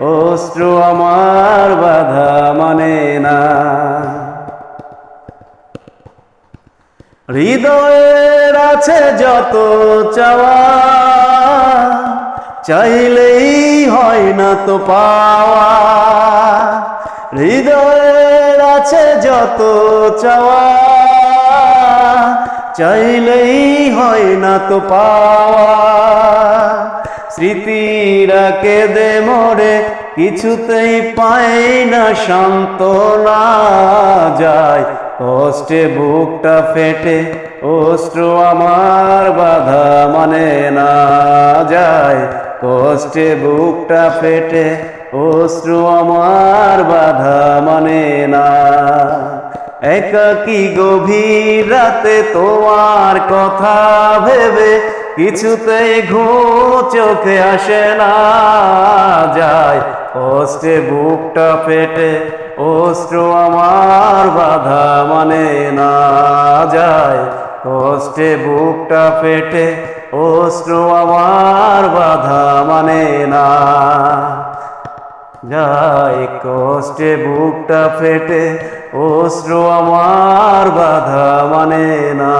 অশ্রু আমার বাধা মানে না। হৃদয়ের আছে যত চাওয়া, চাইলেই হয় না তো পাওয়া। হৃদয়ের আছে যত চাওয়া, চাইলেই হয় না তো পাওয়া। স্মৃতিরা কেঁদে মরে, কিছুতেই পায় না শান্ত না যায় কষ্টে বুকটা ফেটে, অশ্রু আমার বাধা মানে না। যায় কষ্টে বুকটা ফেটে, অশ্রু আমার বাধা মানে না। একাকি গভীর রাতে তোমার কথা ভেবে কিছুতেই ঘুম চোখে আসে না যায়। কষ্টে বুকটা পেটে অশ্রু আমার বাধা মানে না যায়। কষ্টে বুকটা পেটে অশ্রু আমার বাধা মানে না যায়। কষ্টে বুকটা ফেটে অশ্রু আমার বাধা মানে না।